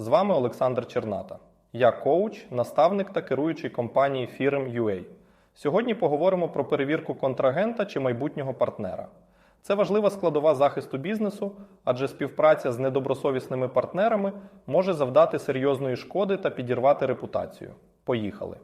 З вами Олександр Черната. Я коуч, наставник та керуючий компанії Firm UA. Сьогодні поговоримо про перевірку контрагента чи майбутнього партнера. Це важлива складова захисту бізнесу, адже співпраця з недобросовісними партнерами може завдати серйозної шкоди та підірвати репутацію. Поїхали!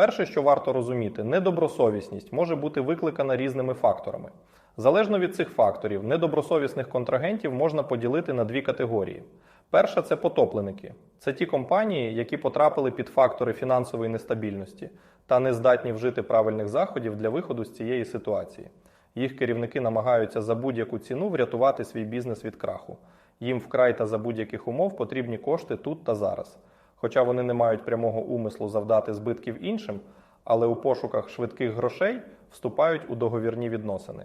Перше, що варто розуміти, недобросовісність може бути викликана різними факторами. Залежно від цих факторів, недобросовісних контрагентів можна поділити на дві категорії. Перша це потопленики. Це ті компанії, які потрапили під фактори фінансової нестабільності та не здатні вжити правильних заходів для виходу з цієї ситуації. Їх керівники намагаються за будь-яку ціну врятувати свій бізнес від краху. Їм вкрай та за будь-яких умов потрібні кошти тут та зараз. Хоча вони не мають прямого умислу завдати збитків іншим, але у пошуках швидких грошей вступають у договірні відносини.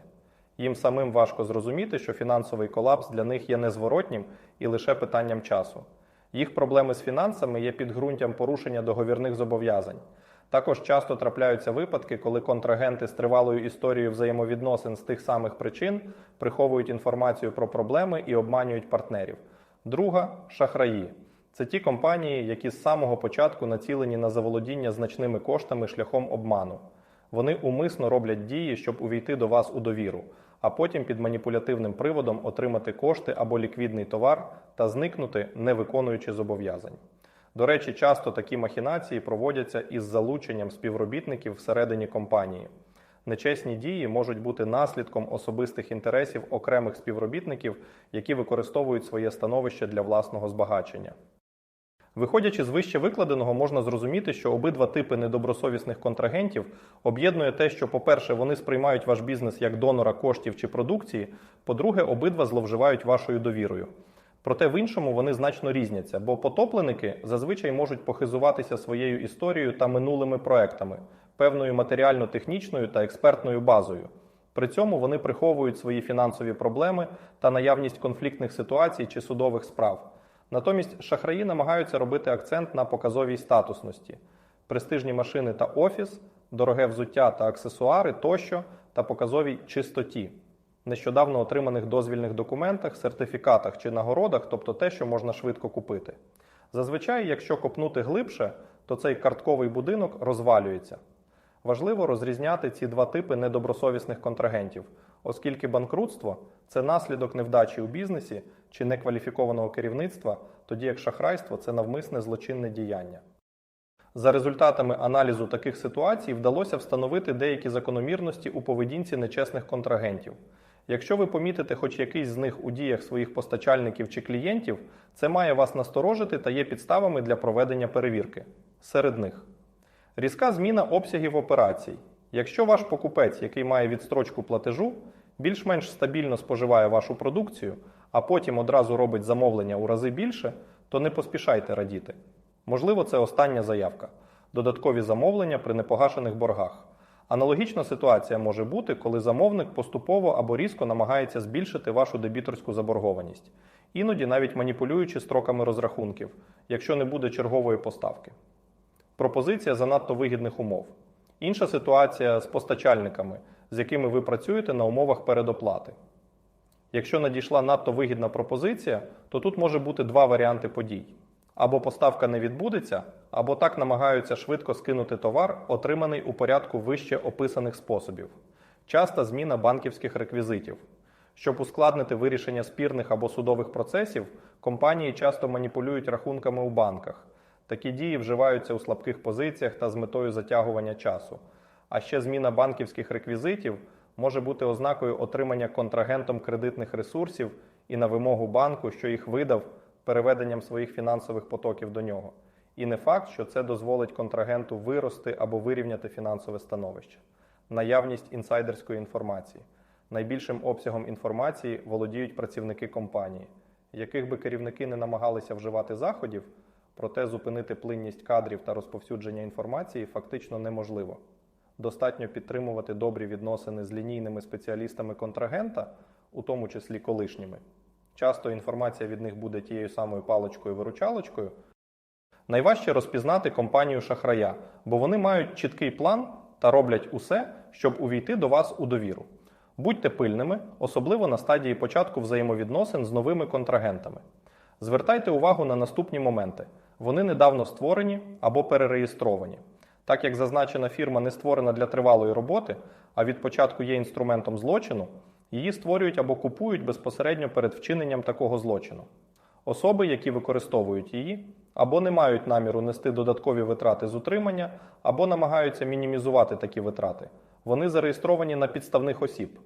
Їм самим важко зрозуміти, що фінансовий колапс для них є незворотнім і лише питанням часу. Їх проблеми з фінансами є підґрунтям порушення договірних зобов'язань. Також часто трапляються випадки, коли контрагенти з тривалою історією взаємовідносин з тих самих причин приховують інформацію про проблеми і обманюють партнерів. Друга шахраї. Це ті компанії, які з самого початку націлені на заволодіння значними коштами шляхом обману. Вони умисно роблять дії, щоб увійти до вас у довіру, а потім під маніпулятивним приводом отримати кошти або ліквідний товар та зникнути, не виконуючи зобов'язань. До речі, часто такі махінації проводяться із залученням співробітників всередині компанії. Нечесні дії можуть бути наслідком особистих інтересів окремих співробітників, які використовують своє становище для власного збагачення. Виходячи з вище викладеного, можна зрозуміти, що обидва типи недобросовісних контрагентів об'єднує те, що, по-перше, вони сприймають ваш бізнес як донора коштів чи продукції, по-друге, обидва зловживають вашою довірою. Проте в іншому вони значно різняться, бо потопленики зазвичай можуть похизуватися своєю історією та минулими проектами, певною матеріально-технічною та експертною базою. При цьому вони приховують свої фінансові проблеми та наявність конфліктних ситуацій чи судових справ. Натомість шахраї намагаються робити акцент на показовій статусності, престижні машини та офіс, дороге взуття та аксесуари тощо та показовій чистоті, нещодавно отриманих дозвільних документах, сертифікатах чи нагородах, тобто те, що можна швидко купити. Зазвичай, якщо копнути глибше, то цей картковий будинок розвалюється. Важливо розрізняти ці два типи недобросовісних контрагентів, оскільки банкрутство це наслідок невдачі у бізнесі чи некваліфікованого керівництва, тоді як шахрайство це навмисне злочинне діяння. За результатами аналізу таких ситуацій вдалося встановити деякі закономірності у поведінці нечесних контрагентів. Якщо ви помітите хоч якийсь з них у діях своїх постачальників чи клієнтів, це має вас насторожити та є підставами для проведення перевірки. Серед них різка зміна обсягів операцій. Якщо ваш покупець, який має відстрочку платежу, більш-менш стабільно споживає вашу продукцію, а потім одразу робить замовлення у рази більше, то не поспішайте радіти. Можливо, це остання заявка додаткові замовлення при непогашених боргах. Аналогічна ситуація може бути, коли замовник поступово або різко намагається збільшити вашу дебіторську заборгованість, іноді навіть маніпулюючи строками розрахунків, якщо не буде чергової поставки. Пропозиція занадто вигідних умов. Інша ситуація з постачальниками, з якими ви працюєте на умовах передоплати. Якщо надійшла надто вигідна пропозиція, то тут може бути два варіанти подій. Або поставка не відбудеться, або так намагаються швидко скинути товар, отриманий у порядку вище описаних способів. Часта зміна банківських реквізитів. Щоб ускладнити вирішення спірних або судових процесів, компанії часто маніпулюють рахунками у банках. Такі дії вживаються у слабких позиціях та з метою затягування часу. А ще зміна банківських реквізитів може бути ознакою отримання контрагентом кредитних ресурсів і на вимогу банку, що їх видав переведенням своїх фінансових потоків до нього. І не факт, що це дозволить контрагенту вирости або вирівняти фінансове становище. Наявність інсайдерської інформації. Найбільшим обсягом інформації володіють працівники компанії, яких би керівники не намагалися вживати заходів, проте зупинити плинність кадрів та розповсюдження інформації фактично неможливо. Достатньо підтримувати добрі відносини з лінійними спеціалістами контрагента, у тому числі колишніми. Часто інформація від них буде тією самою паличкою-виручалочкою. Найважче розпізнати компанію шахрая, бо вони мають чіткий план та роблять усе, щоб увійти до вас у довіру. Будьте пильними, особливо на стадії початку взаємовідносин з новими контрагентами. Звертайте увагу на наступні моменти: вони недавно створені або перереєстровані. Так як зазначена фірма не створена для тривалої роботи, а від початку є інструментом злочину, її створюють або купують безпосередньо перед вчиненням такого злочину. Особи, які використовують її, або не мають наміру нести додаткові витрати з утримання, або намагаються мінімізувати такі витрати. Вони зареєстровані на підставних осіб.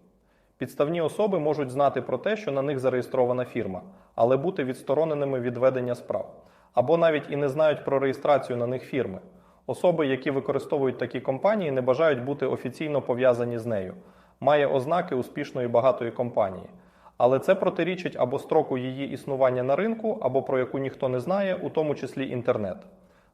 Підставні особи можуть знати про те, що на них зареєстрована фірма, але бути відстороненими від ведення справ, або навіть і не знають про реєстрацію на них фірми. Особи, які використовують такі компанії, не бажають бути офіційно пов'язані з нею, має ознаки успішної багатої компанії. Але це протирічить або строку її існування на ринку, або про яку ніхто не знає, у тому числі інтернет.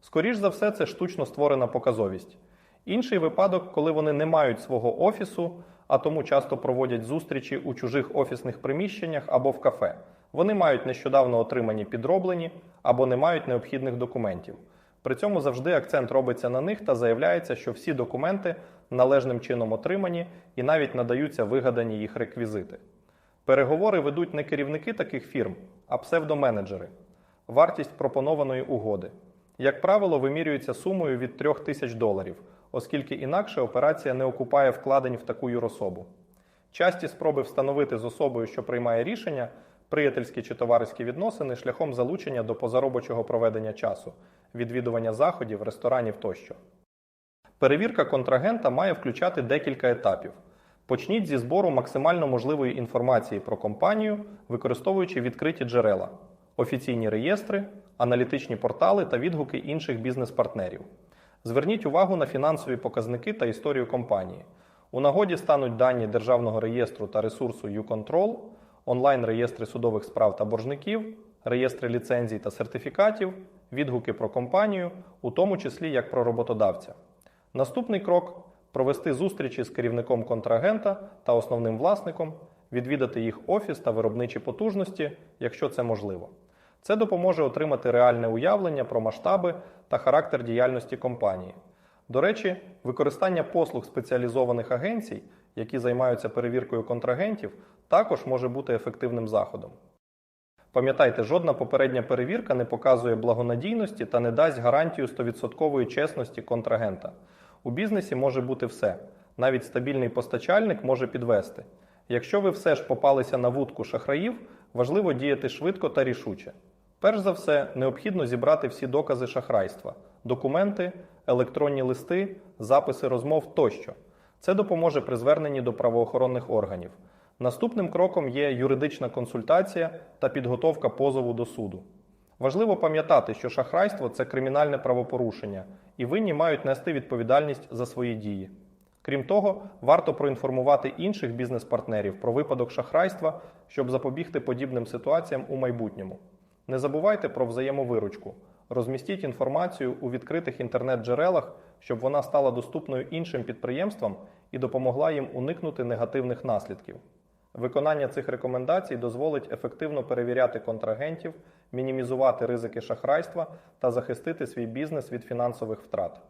Скоріш за все, це штучно створена показовість. Інший випадок, коли вони не мають свого офісу, а тому часто проводять зустрічі у чужих офісних приміщеннях або в кафе. Вони мають нещодавно отримані підроблені або не мають необхідних документів. При цьому завжди акцент робиться на них та заявляється, що всі документи належним чином отримані і навіть надаються вигадані їх реквізити. Переговори ведуть не керівники таких фірм, а псевдоменеджери. Вартість пропонованої угоди. Як правило, вимірюється сумою від 3 тисяч доларів, оскільки інакше операція не окупає вкладень в таку юрособу. Часті спроби встановити з особою, що приймає рішення, приятельські чи товариські відносини шляхом залучення до позаробочого проведення часу, відвідування заходів, ресторанів тощо. Перевірка контрагента має включати декілька етапів. Почніть зі збору максимально можливої інформації про компанію, використовуючи відкриті джерела, офіційні реєстри, аналітичні портали та відгуки інших бізнес-партнерів. Зверніть увагу на фінансові показники та історію компанії. У нагоді стануть дані Державного реєстру та ресурсу YouControl, онлайн-реєстри судових справ та боржників, реєстри ліцензій та сертифікатів, відгуки про компанію, у тому числі як про роботодавця. Наступний крок провести зустрічі з керівником контрагента та основним власником, відвідати їх офіс та виробничі потужності, якщо це можливо. Це допоможе отримати реальне уявлення про масштаби та характер діяльності компанії. До речі, використання послуг спеціалізованих агенцій, які займаються перевіркою контрагентів, також може бути ефективним заходом. Пам'ятайте, жодна попередня перевірка не показує благонадійності та не дасть гарантію 100% чесності контрагента. У бізнесі може бути все. Навіть стабільний постачальник може підвести. Якщо ви все ж попалися на вудку шахраїв, важливо діяти швидко та рішуче. Перш за все, необхідно зібрати всі докази шахрайства: документи, електронні листи, записи розмов тощо. Це допоможе при зверненні до правоохоронних органів. Наступним кроком є юридична консультація та підготовка позову до суду. Важливо пам'ятати, що шахрайство це кримінальне правопорушення, і винні мають нести відповідальність за свої дії. Крім того, варто проінформувати інших бізнес-партнерів про випадок шахрайства, щоб запобігти подібним ситуаціям у майбутньому. Не забувайте про взаємовиручку. Розмістіть інформацію у відкритих інтернет-джерелах, щоб вона стала доступною іншим підприємствам і допомогла їм уникнути негативних наслідків. Виконання цих рекомендацій дозволить ефективно перевіряти контрагентів, мінімізувати ризики шахрайства та захистити свій бізнес від фінансових втрат.